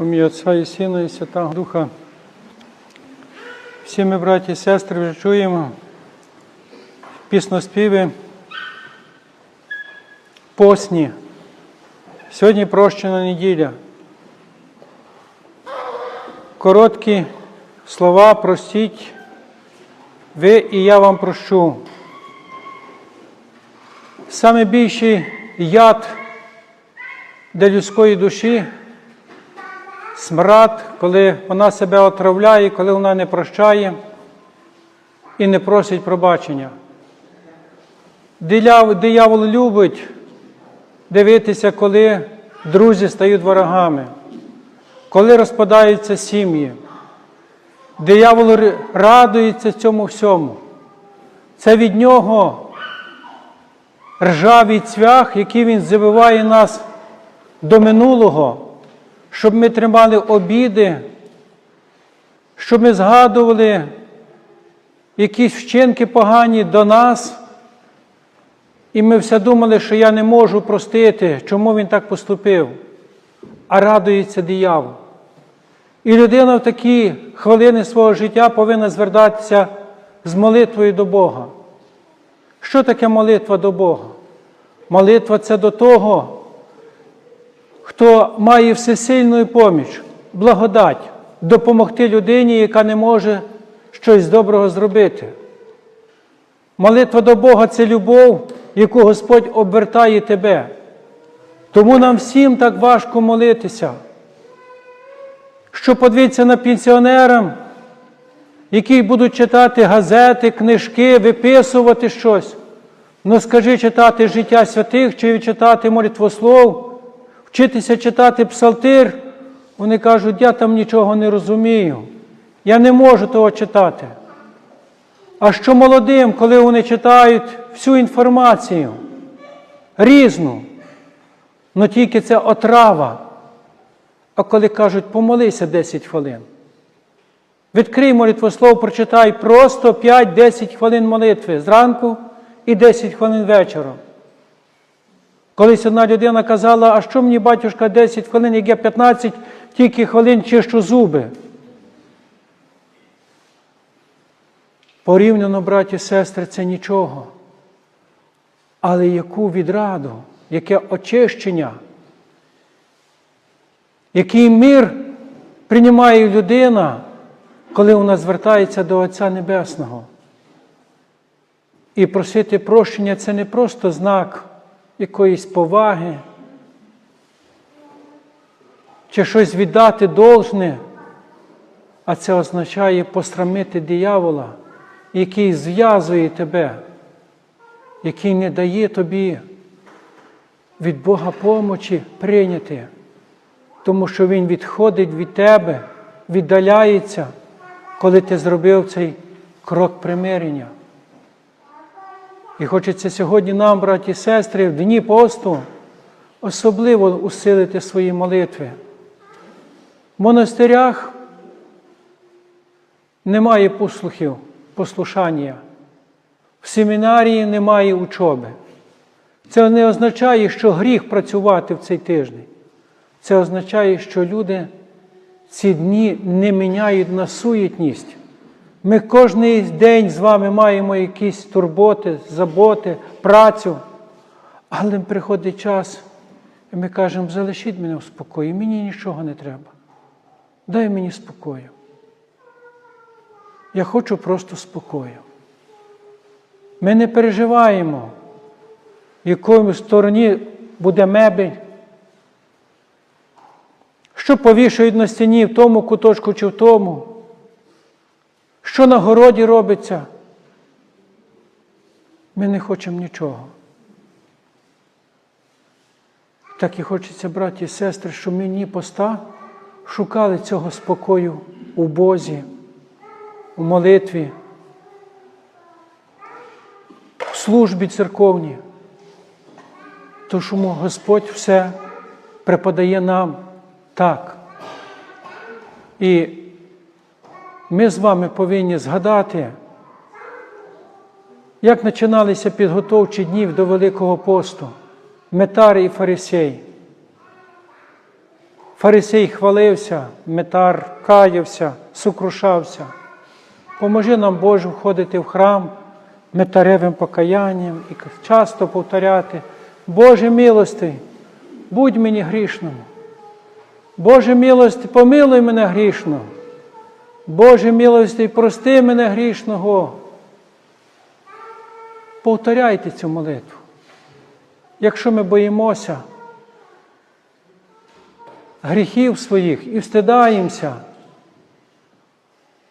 У ім'я Отця і Сина, і Святого Духа. Всі ми, браті і сестри, вже чуємо пісноспіви посні. Сьогодні прощена неділя. Короткі слова простіть, ви і я вам прощу. Саме більший яд для людської душі смрад, коли вона себе отравляє, коли вона не прощає і не просить пробачення. Диявол, любить дивитися, коли друзі стають ворогами, коли розпадаються сім'ї. Диявол радується цьому всьому. Це від нього ржавий цвях, який він завиває нас до минулого щоб ми тримали обіди, щоб ми згадували якісь вчинки погані до нас, і ми все думали, що я не можу простити, чому він так поступив, а радується диявол. І людина в такі хвилини свого життя повинна звертатися з молитвою до Бога. Що таке молитва до Бога? Молитва це до того, хто має всесильну поміч, благодать допомогти людині, яка не може щось доброго зробити. Молитва до Бога це любов, яку Господь обертає тебе. Тому нам всім так важко молитися. Що подивіться на пенсіонерам, які будуть читати газети, книжки, виписувати щось. Ну скажи читати життя святих чи читати молитвослов, вчитися читати псалтир, вони кажуть, я там нічого не розумію. Я не можу того читати. А що молодим, коли вони читають всю інформацію, різну, ну тільки це отрава. А коли кажуть, помолися 10 хвилин. Відкрий молитвослов, прочитай просто 5-10 хвилин молитви зранку і 10 хвилин вечором. Колись одна людина казала, а що мені, батюшка, 10 хвилин, як я 15 тільки хвилин чищу зуби. Порівняно, браті і сестри, це нічого. Але яку відраду, яке очищення, який мир приймає людина, коли вона звертається до Отця Небесного. І просити прощення це не просто знак якоїсь поваги, чи щось віддати должне, а це означає посрамити диявола, який зв'язує тебе, який не дає тобі від Бога помочі прийняти, тому що Він відходить від тебе, віддаляється, коли ти зробив цей крок примирення. І хочеться сьогодні нам, браті і сестри, в дні посту особливо усилити свої молитви. В монастирях немає послухів, послушання, в семінарії немає учоби. Це не означає, що гріх працювати в цей тиждень. Це означає, що люди ці дні не міняють на суєтність. Ми кожен день з вами маємо якісь турботи, заботи, працю. Але приходить час, і ми кажемо, залишіть мене в спокої, мені нічого не треба. Дай мені спокою. Я хочу просто спокою. Ми не переживаємо, в якому стороні буде мебель, що повішують на стіні в тому куточку чи в тому. Що на городі робиться? Ми не хочемо нічого. Так і хочеться, браті і сестри, щоб ми ні поста шукали цього спокою у Бозі, у молитві, в службі церковній. То що Господь все преподає нам так. І ми з вами повинні згадати, як починалися підготовчі днів до Великого посту, Метар і Фарисей. Фарисей хвалився, метар каявся, сукрушався. Поможи нам, Боже, входити в храм метаревим покаянням і часто повторяти, Боже милостий, будь мені грішному. Боже милости, помилуй мене грішного. Боже милости, прости мене грішного. Повторяйте цю молитву. Якщо ми боїмося гріхів своїх і встидаємося,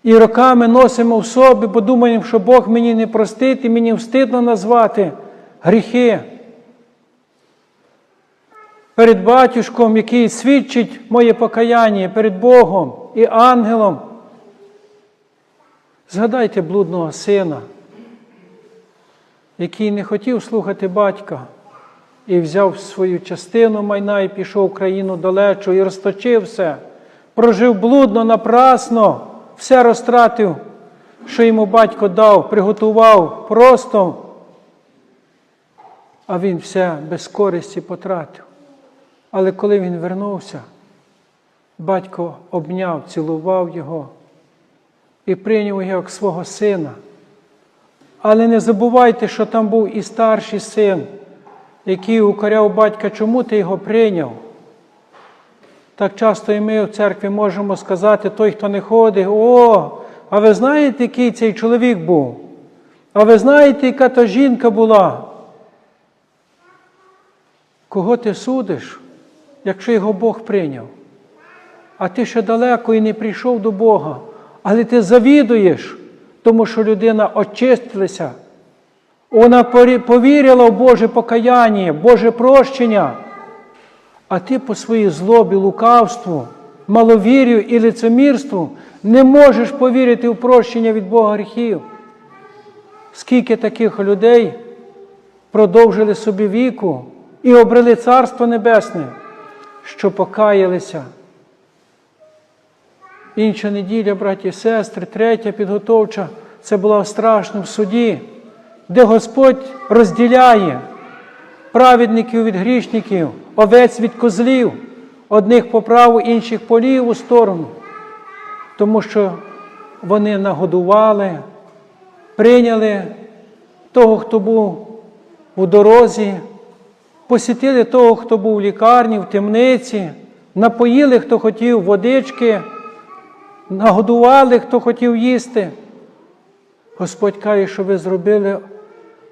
і роками носимо в собі, бо думаємо, що Бог мені не простить і мені встидно назвати гріхи. Перед батюшком, який свідчить моє покаяння перед Богом і ангелом. Згадайте блудного сина, який не хотів слухати батька і взяв свою частину майна і пішов в країну далечу і розточив все, прожив блудно, напрасно, все розтратив, що йому батько дав, приготував просто, а він все без користі потратив. Але коли він вернувся, батько обняв, цілував його і прийняв його як свого сина. Але не забувайте, що там був і старший син, який укоряв батька, чому ти його прийняв. Так часто і ми в церкві можемо сказати, той, хто не ходить, о, а ви знаєте, який цей чоловік був? А ви знаєте, яка то жінка була? Кого ти судиш, якщо його Бог прийняв? А ти ще далеко і не прийшов до Бога, але ти завідуєш, тому що людина очистилася. Вона повірила в Боже покаяння, Боже прощення. А ти по своїй злобі, лукавству, маловір'ю і лицемірству не можеш повірити в прощення від Бога гріхів. Скільки таких людей продовжили собі віку і обрели Царство Небесне, що покаялися. Інша неділя, браті і сестри, третя підготовча, це була в страшному суді, де Господь розділяє праведників від грішників, овець від козлів, одних по праву, інших по ліву сторону, тому що вони нагодували, прийняли того, хто був у дорозі, посітили того, хто був в лікарні, в темниці, напоїли, хто хотів водички, нагодували, хто хотів їсти. Господь каже, що ви зробили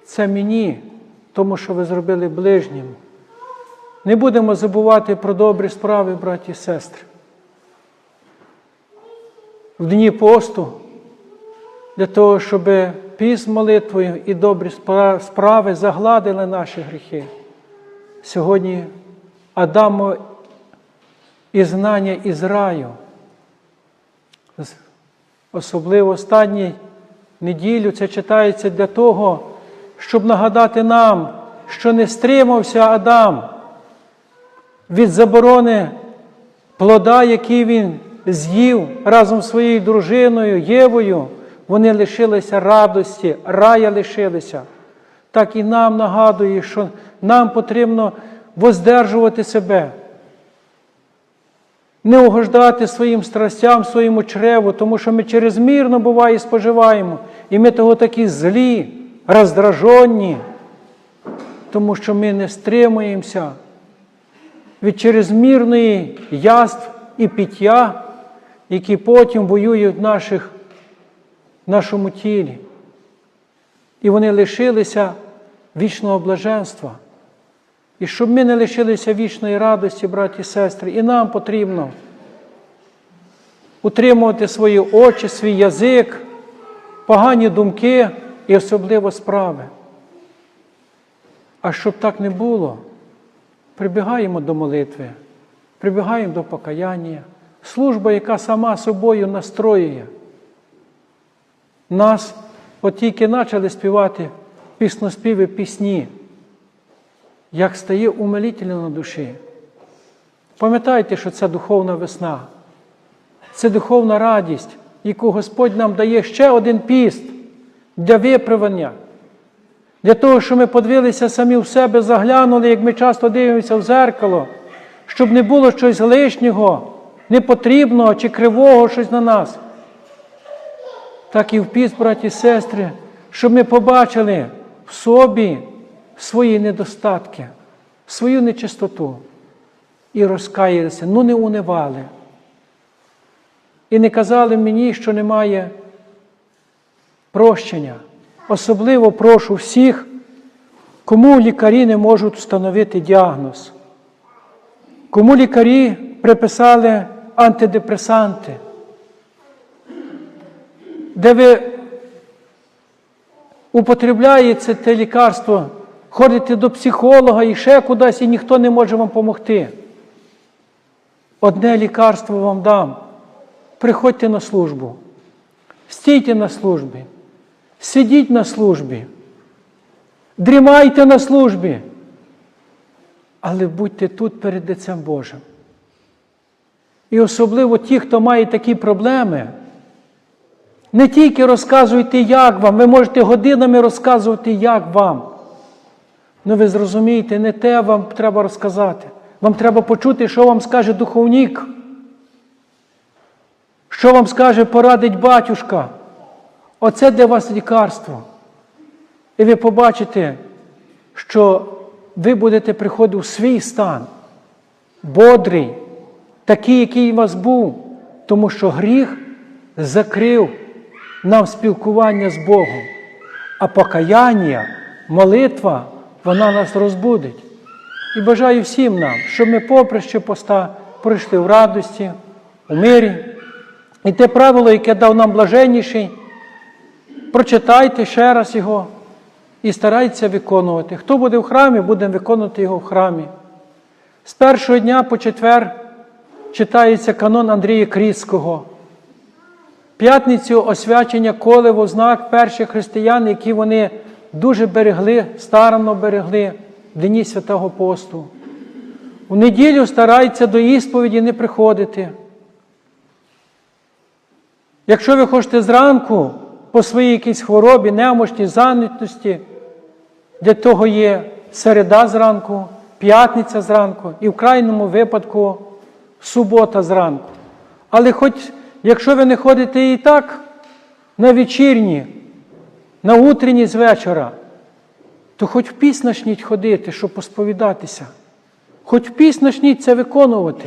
це мені, тому що ви зробили ближнім. Не будемо забувати про добрі справи, браті і сестри. В дні посту, для того, щоб піс молитвою і добрі справи загладили наші гріхи. Сьогодні Адамо і знання із раю, особливо останній неділю це читається для того, щоб нагадати нам, що не стримався Адам від заборони плода, який він з'їв разом з своєю дружиною Євою, вони лишилися радості, рая лишилися. Так і нам нагадує, що нам потрібно воздержувати себе, не угождати своїм страстям, своєму чреву, тому що ми черезмірно буває споживаємо, і ми того такі злі, роздражені, тому що ми не стримуємося від черезмірної яств і пиття, які потім воюють в наших, нашому тілі. І вони лишилися вічного блаженства. І щоб ми не лишилися вічної радості, браті і сестри, і нам потрібно утримувати свої очі, свій язик, погані думки і особливо справи. А щоб так не було, прибігаємо до молитви, прибігаємо до покаяння, служба, яка сама собою настроює. Нас от тільки почали співати пісноспіви пісні, як стає умилітельно на душі. Пам'ятайте, що це духовна весна, це духовна радість, яку Господь нам дає ще один піст для виправлення, для того, щоб ми подивилися самі в себе, заглянули, як ми часто дивимося в зеркало, щоб не було щось лишнього, непотрібного чи кривого щось на нас. Так і в піст, браті і сестри, щоб ми побачили в собі свої недостатки, свою нечистоту і розкаялися, ну не унивали. І не казали мені, що немає прощення. Особливо прошу всіх, кому лікарі не можуть встановити діагноз, кому лікарі приписали антидепресанти, де ви употребляєте те лікарство, ходите до психолога і ще кудись, і ніхто не може вам допомогти. Одне лікарство вам дам. Приходьте на службу, стійте на службі, сидіть на службі, дрімайте на службі, але будьте тут перед Лицем Божим. І особливо ті, хто має такі проблеми, не тільки розказуйте, як вам, ви можете годинами розказувати, як вам. Ну ви зрозумієте, не те вам треба розказати. Вам треба почути, що вам скаже духовник. Що вам скаже, порадить батюшка? Оце для вас лікарство. І ви побачите, що ви будете приходити у свій стан, бодрий, такий, який у вас був, тому що гріх закрив нам спілкування з Богом, а покаяння, молитва, вона нас розбудить. І бажаю всім нам, щоб ми поприще поста пройшли в радості, у мирі. І те правило, яке дав нам блаженніший, прочитайте ще раз його і старайтеся виконувати. Хто буде в храмі, будемо виконувати його в храмі. З першого дня по четвер читається канон Андрія Кріцького. П'ятницю освячення колево знак перших християн, які вони дуже берегли, старанно берегли в Дні Святого Посту. У неділю стараються до ісповіді не приходити. Якщо ви хочете зранку по своїй якійсь хворобі, немощі, занятості, для того є середа зранку, п'ятниця зранку і в крайньому випадку субота зранку. Але хоч якщо ви не ходите і так на вечірні, на утренні з вечора, то хоч в піс начніть ходити, щоб посповідатися. Хоч в піс начніть це виконувати.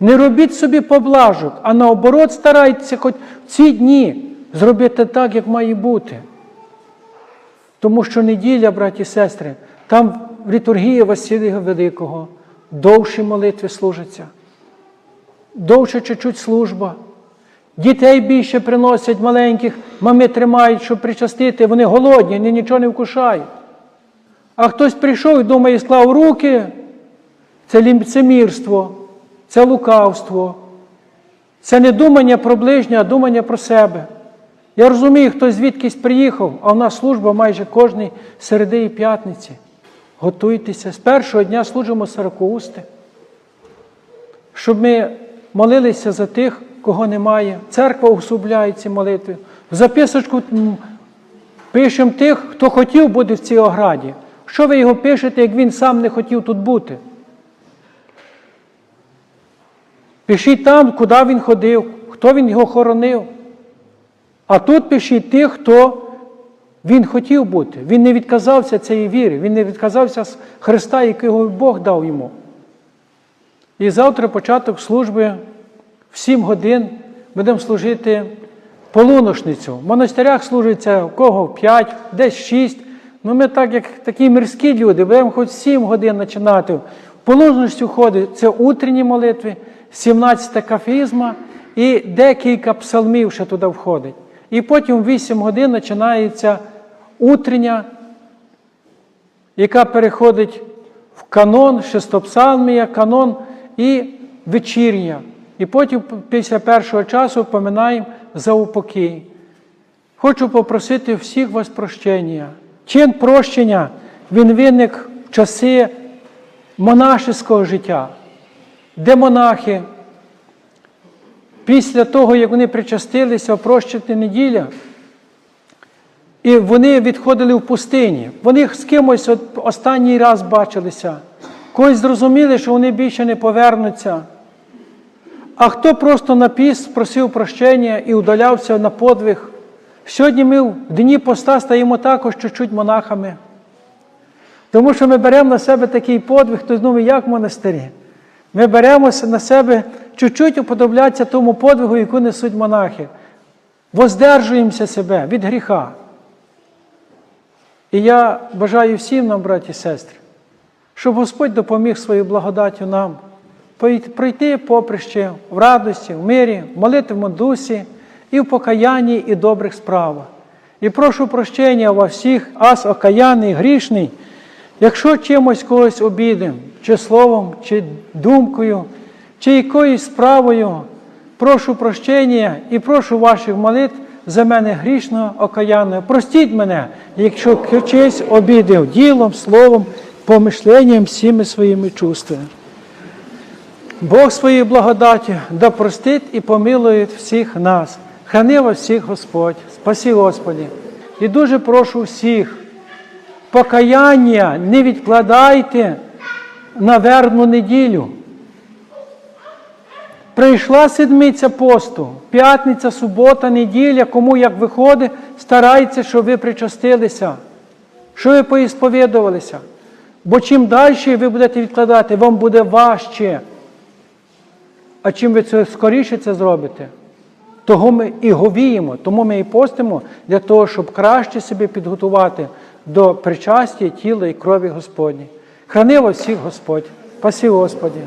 Не робіть собі поблажок, а наоборот старайтеся хоч в ці дні зробити так, як має бути. Тому що неділя, браті і сестри, там в літургії Василія Великого довші молитви служаться, довше чуть-чуть служба. Дітей більше приносять маленьких, мами тримають, щоб причастити, вони голодні, вони нічого не вкушають. А хтось прийшов і думає, склав руки, це ліцемірство, це лукавство, це не думання про ближнє, а думання про себе. Я розумію, хтось звідкись приїхав, а в нас служба майже кожної середи і п'ятниці. Готуйтеся. З першого дня служимо сорокоусти, щоб ми молилися за тих, кого немає. Церква усуμπляє ці молитви. В записочку пишемо тих, хто хотів бути в цій ограді. Що ви його пишете, як він сам не хотів тут бути? Пишіть там, куди він ходив, хто він його хоронив. А тут пишіть тих, хто він хотів бути. Він не відказався цієї віри, він не відказався з Христа, якого Бог дав йому. І завтра початок служби в 7 годин будемо служити полуношницю. В монастирях служиться в кого 5, десь 6. Ну ми так, як такі мирські люди, будемо хоч 7 годин починати. В полуношницю ходить це утренні молитви, 17 кафізма і декілька псалмів ще туди входить. І потім в 8 годин починається утрення, яка переходить в канон, шестопсалмія, канон і вечірня. І потім після першого часу поминаємо за упокій. Хочу попросити всіх вас прощення. Чин прощення він виник в часи монашеського життя, де монахи після того, як вони причастилися прощати неділя, і вони відходили в пустині. Вони з кимось останній раз бачилися. когось зрозуміли, що вони більше не повернуться. А хто просто на піст просив прощення і удалявся на подвиг. Сьогодні ми в дні поста стаємо також чуть-чуть монахами. Тому що ми беремо на себе такий подвиг, хтось думає, як в монастирі. Ми беремо на себе чуть-чуть уподоблятися тому подвигу, яку несуть монахи. Воздержуємося себе від гріха. І я бажаю всім нам, браті і сестри, щоб Господь допоміг своєю благодаттю нам пройти поприще в радості, в мирі, в молитвому дусі, і в покаянні, і добрих справах. І прошу прощення во всіх, ас окаянний, грішний, якщо чимось когось обідем, чи словом, чи думкою, чи якоюсь справою, прошу прощення і прошу ваших молитв за мене грішного, окаянного. Простіть мене, якщо чись обідив ділом, словом, помишленням, всіми своїми чувствами. Бог своєю благодаті да простить і помилує всіх нас. Храни вас всіх Господь. Спасі Господі. І дуже прошу всіх, покаяння не відкладайте на вербну неділю. Прийшла седмиця посту, п'ятниця, субота, неділя, кому як виходить, старайтеся, щоб ви причастилися, щоб ви поісповідувалися. Бо чим далі ви будете відкладати, вам буде важче. А чим ви це скоріше це зробите, того ми і говіємо, тому ми і постимо для того, щоб краще себе підготувати до причастя тіла і крові Господні. Храни вас всіх Господь. Пасі Господі.